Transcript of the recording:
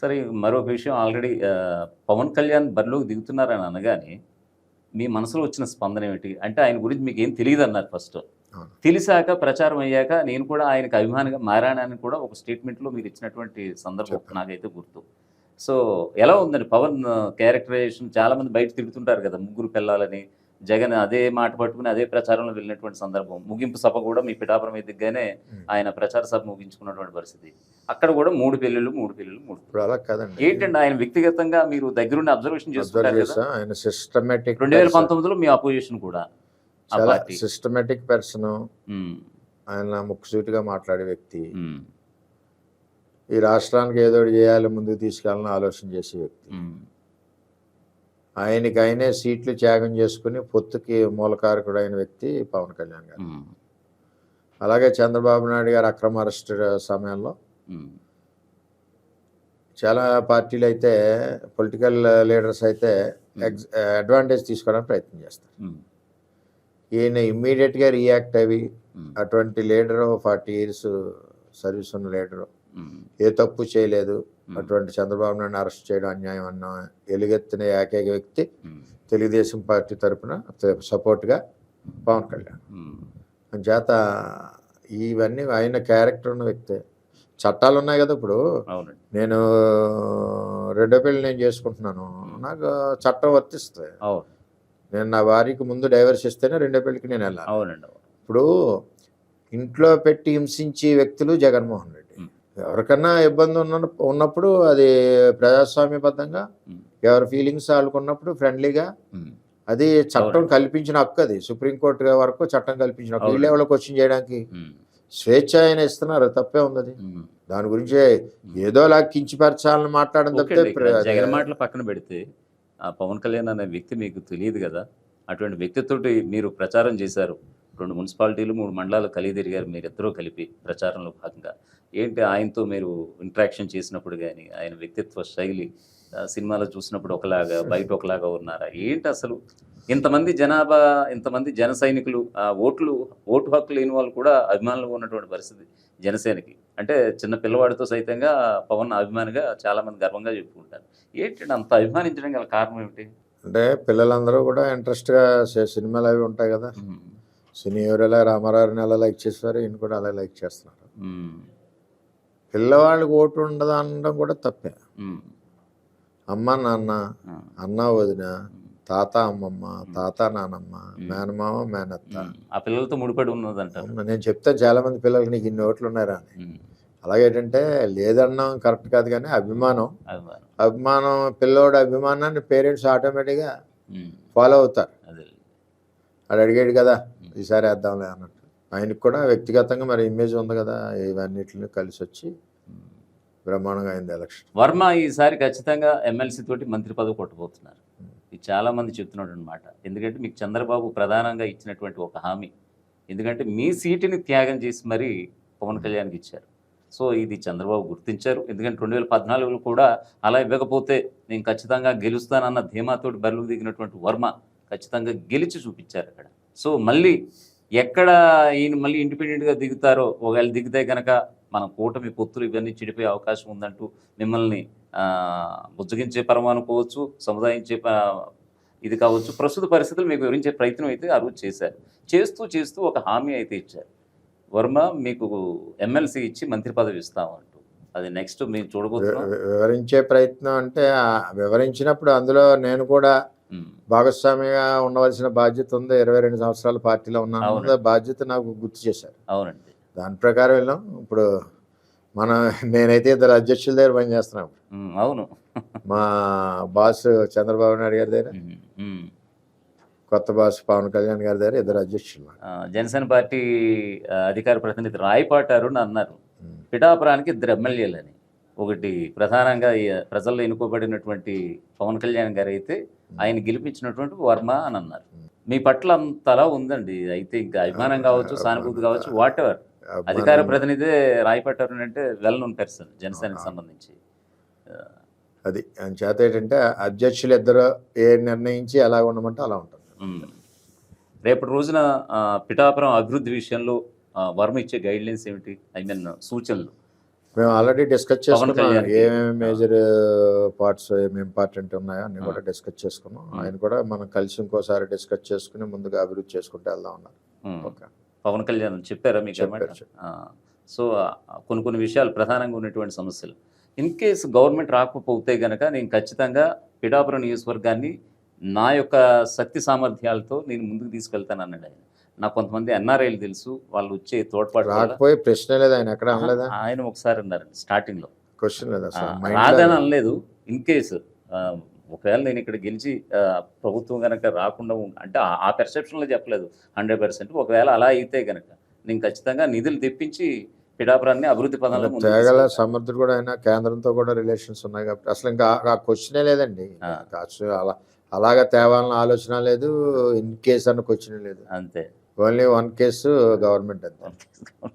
సరే మరొక విషయం ఆల్రెడీ పవన్ కళ్యాణ్ బరిలోకి దిగుతున్నారని అనగానే మీ మనసులో వచ్చిన స్పందన ఏమిటి అంటే ఆయన గురించి మీకు ఏం తెలియదు అన్నారు ఫస్ట్. తెలిసాక ప్రచారం అయ్యాక నేను కూడా ఆయనకు అభిమానిగా మారానని కూడా ఒక స్టేట్మెంట్లో మీరు ఇచ్చినటువంటి సందర్భం. నాకైతే గుర్తు సో ఎలా ఉందండి పవన్ క్యారెక్టరైజేషన్ చాలా మంది బయట తిడుతుంటారు కదా ముగ్గురు పిల్లలని జగన్ అదే మాట పట్టుకుని అదే ప్రచారంలో వెళ్ళినటువంటి సందర్భం. ముగింపు సభ కూడా మీ పిఠాపురం ఎదుగ్గానే. ఆయన ప్రచార సభ ముగించుకున్నటువంటి పరిస్థితి. అక్కడ కూడా మూడు పెళ్ళిళ్ళు మూడు పెళ్ళిళ్ళు మూడు ఇప్పుడు అలా కాదండి. ఏంటండి ఆయన వ్యక్తిగతంగా మీరు దగ్గరుండి అబ్జర్వేషన్ అబ్జర్వ్ చేసుకుంటారు కదా? చేసా ఆయన సిస్టమేటిక్ రెండు వేల పంతొమ్మిదిలో మీ అపోజిషన్ కూడా చాలా సిస్టమేటిక్ పర్సన్ ఆయన ముక్కుసూటిగా మాట్లాడే వ్యక్తి. ఈ రాష్ట్రానికి ఏదో చేయాలి ముందుకు తీసుకెళ్ళాలని ఆలోచన చేసే వ్యక్తి. ఆయనకి ఆయనే సీట్లు త్యాగం చేసుకుని పొత్తుకి మూలకారకుడు అయిన వ్యక్తి పవన్ కళ్యాణ్ గారు. అలాగే చంద్రబాబు నాయుడు గారు అక్రమ అరెస్ట్ సమయంలో. చాలా పార్టీలు అయితే పొలిటికల్ లీడర్స్ అయితే అడ్వాంటేజ్ తీసుకోవడానికి ప్రయత్నం చేస్తారు. ఈయన ఇమ్మీడియట్గా రియాక్ట్ అవి అటువంటి లీడరు ఫార్టీ ఇయర్స్ సర్వీస్ ఉన్న లీడరు ఏ తప్పు చేయలేదు. అటువంటి చంద్రబాబు నాయుడు అరెస్ట్ చేయడం అన్యాయం అన్న ఎలుగెత్తిన ఏకైక వ్యక్తి తెలుగుదేశం పార్టీ తరపున సపోర్ట్గా పవన్ కళ్యాణ్. చేత ఇవన్నీ ఆయన క్యారెక్టర్ ఉన్న వ్యక్తే. చట్టాలు ఉన్నాయి కదా ఇప్పుడు. అవునండి. నేను రెండో పెళ్ళి నేను చేసుకుంటున్నాను. నాకు చట్టం వర్తిస్తుంది నేను నా భార్యకి ముందు డైవర్స్ ఇస్తేనే రెండో పెళ్ళికి నేను అవును. ఇప్పుడు ఇంట్లో పెట్టి హింసించే వ్యక్తులు జగన్మోహన్ రెడ్డి. ఎవరికన్నా ఇబ్బంది ఉన్న ఉన్నప్పుడు అది ప్రజాస్వామ్యబద్ధంగా ఎవరి ఫీలింగ్స్ వాళ్ళకున్నప్పుడు ఫ్రెండ్లీగా అది చట్టం కల్పించిన హక్కు అది. సుప్రీంకోర్టు వరకు చట్టం కల్పించిన హక్కు. వీళ్ళు ఎవరో క్వశ్చన్ చేయడానికి స్వేచ్ఛ ఆయన ఇస్తున్నారు తప్పే ఉంది. దాని గురించి ఏదోలా కించిపరచాలని మాట్లాడడం తప్పితే జగన్ మాటలు పక్కన పెడితే ఆ పవన్ కళ్యాణ్ అనే వ్యక్తి మీకు తెలియదు కదా? అటువంటి వ్యక్తితోటి మీరు ప్రచారం చేశారు. రెండు మున్సిపాలిటీలు మూడు మండలాలు కలిగి తిరిగారు మీరిద్దరూ కలిపి ప్రచారంలో భాగంగా. ఏంటి ఆయనతో మీరు ఇంటరాక్షన్ చేసినప్పుడు కానీ ఆయన వ్యక్తిత్వ శైలి సినిమాలో చూసినప్పుడు ఒకలాగా బయట ఒకలాగా ఉన్నారా? ఏంటి అసలు? ఇంతమంది జనాభా ఇంతమంది జన సైనికులు ఆ ఓట్లు ఓటు హక్కు లేని వాళ్ళు కూడా అభిమానులు ఉన్నటువంటి పరిస్థితి జనసేనకి. అంటే చిన్న పిల్లవాడితో సైతంగా పవన్ అభిమానిగా చాలా మంది గర్వంగా చెప్పుకుంటారు. ఏంటంటే అంత అభిమానించడం గల కారణం ఏమిటి? అంటే పిల్లలందరూ కూడా ఇంట్రెస్ట్గా సినిమాలు అవి ఉంటాయి కదా. సినీ ఎవరెలా రామారావుని ఎలా లైక్ చేస్తారు ఈయన కూడా అలా లైక్ చేస్తున్నారు. పిల్లవాళ్ళకి ఓటు ఉండదు అనడం కూడా తప్పే. అమ్మ నాన్న అన్న వదిన తాత అమ్మమ్మ తాత నానమ్మ మేనమామ మేనత్త. ఆ పిల్లలతో ముడిపడి ఉన్నదంటారు. అవును, నేను చెప్తే చాలా మంది పిల్లలకి నీకు ఇన్ని ఓట్లు ఉన్నారా అని. అలాగేంటంటే లేదన్నాం కరెక్ట్ కాదు కానీ అభిమానం. అభిమానం. పిల్లోడి అభిమానాన్ని పేరెంట్స్ ఆటోమేటిక్గా ఫాలో అవుతారు. అదే. అడిగాడు కదా ఈసారి వేద్దాంలే అన్నట్టు. ఆయనకు కూడా వ్యక్తిగతంగా మరి ఇమేజ్ ఉంది కదా ఇవన్నిటిని కలిసి వచ్చి బ్రహ్మాండంగా అయింది ఎలక్షన్. వర్మ ఈసారి ఖచ్చితంగా ఎమ్మెల్సీ తోటి మంత్రి పదవి కొట్టబోతున్నారు. ఇది చాలా మంది చెప్తున్నాడు అనమాట ఎందుకంటే మీకు చంద్రబాబు ప్రధానంగా ఇచ్చినటువంటి ఒక హామీ. ఎందుకంటే మీ సీటుని త్యాగం చేసి మరీ పవన్ కళ్యాణ్కి ఇచ్చారు. సో ఇది చంద్రబాబు గుర్తించారు. ఎందుకంటే రెండు వేల పద్నాలుగులో కూడా అలా ఇవ్వకపోతే నేను ఖచ్చితంగా గెలుస్తానన్న ధీమాతోటి బరిలోకి దిగినటువంటి వర్మ ఖచ్చితంగా గెలిచి చూపించారు అక్కడ. సో మళ్ళీ ఎక్కడ ఈయన మళ్ళీ ఇండిపెండెంట్గా దిగుతారో ఒకవేళ దిగితే కనుక మన కూటమి పొత్తులు ఇవన్నీ చెడిపోయే అవకాశం ఉందంటూ మిమ్మల్ని ఆ, బుజ్జగించే పరమ అనుకోవచ్చు సముదాయించే ప- ఇది కావచ్చు. ప్రస్తుత పరిస్థితులు మీకు వివరించే ప్రయత్నం అయితే ఆ రోజు చేశారు. చేస్తూ చేస్తూ ఒక హామీ అయితే ఇచ్చారు. వర్మ మీకు ఎమ్మెల్సీ ఇచ్చి మంత్రి పదవి ఇస్తామంటూ. అది నెక్స్ట్ మేము చూడబోతున్నాం. వివరించే ప్రయత్నం అంటే వివరించినప్పుడు అందులో నేను కూడా భాగస్వామిగా ఉండవలసిన బాధ్యత ఉంది. ఇరవై రెండు సంవత్సరాల పార్టీలో ఉన్నాను బాధ్యత నాకు గుర్తు చేశారు. అవునండి. దాని ప్రకారం వెళ్ళాం. ఇప్పుడు మన నేనైతే ఇద్దరు అధ్యక్షుల దగ్గర పనిచేస్తున్నాం అవును. మా బాస్ చంద్రబాబు నాయుడు గారి దగ్గర. కొత్త బాస్ పవన్ కళ్యాణ్ గారి దగ్గర ఇద్దరు అధ్యక్షులు. జనసేన పార్టీ అధికార ప్రతినిధి రాయపాటి అరుణ్ అన్నారు. పిఠాపురానికి ఇద్దరు ఎమ్మెల్యేలని. ఒకటి ప్రధానంగా ప్రజల్లో ఎన్నుకోబడినటువంటి పవన్ కళ్యాణ్ గారు అయితే ఆయన గెలిపించినటువంటి వర్మ అని అన్నారు. మీ పట్ల అంతలా ఉందండి. అయితే ఇంకా అభిమానం కావచ్చు సానుభూతి కావచ్చు వాట్ ఎవర్ అధికార ప్రతినిధి రాయపాటి అరుణ్ అంటే వెల్ నోన్ పర్సన్ జనసేనకి సంబంధించి. అది చేత ఏంటంటే అధ్యక్షులు ఇద్దరు ఏ నిర్ణయించి ఎలా ఉండమంటే అలా ఉంటుంది. రేపటి రోజున పిఠాపురం అభివృద్ధి విషయంలో వర్మ ఇచ్చే గైడ్ లైన్స్ ఏమిటి? ఐ మీన్ సూచనలు. మేము ఆల్రెడీ డిస్కస్ చేసుకున్నాం. ఏమేమి మేజర్ పార్ట్స్ ఏమి ఇంపార్టెంట్ ఉన్నాయో అన్ని కూడా డిస్కస్ చేసుకున్నాం. ఆయన కూడా మనం కలిసి ఇంకోసారి డిస్కస్ చేసుకుని ముందుగా అభివృద్ధి చేసుకుంటూ వెళ్దాం ఉన్నారు పవన్ కళ్యాణ్ చెప్పారా మీకు సో కొన్ని కొన్ని విషయాలు ప్రధానంగా ఉన్నటువంటి సమస్యలు. ఇన్ కేసు గవర్నమెంట్ రాకపోతే గనక నేను ఖచ్చితంగా పిఠాపురం నియోజకవర్గాన్ని నా యొక్క శక్తి సామర్థ్యాలతో నేను ముందుకు తీసుకెళ్తాను అన్నాడు ఆయన. నాకు కొంతమంది ఎన్ఆర్ఐలు తెలుసు వాళ్ళు వచ్చే తోడ్పాటు రాకపోయే ప్రశ్న లేదు ఆయన ఎక్కడ అనలేదా? ఆయన ఒకసారి అన్నారండి స్టార్టింగ్లో. క్వశ్చన్ లేదు? రాదని అనలేదు. ఇన్ కేసు ఒకవేళ నేను ఇక్కడ గెలిచి ప్రభుత్వం కనుక రాకుండా అంటే ఆ- పెర్సెప్షన్లో చెప్పలేదు. హండ్రెడ్ పర్సెంట్ ఒకవేళ అలా అయితే కనుక నేను ఖచ్చితంగా నిధులు తెప్పించి పిఠాపురాన్ని అభివృద్ధి పదంలో తేగల. సమర్థుడు కూడా అయినా కేంద్రంతో కూడా రిలేషన్స్ ఉన్నాయి కాబట్టి అసలు ఇంకా ఆ- క్వశ్చనే లేదండి. అలా అలాగా తేవాలన్న ఆలోచన లేదు ఇన్ కేస్ అన్న క్వశ్చన్ లేదు. అంతే. ఓన్లీ వన్ కేసు గవర్నమెంట్ అంతే.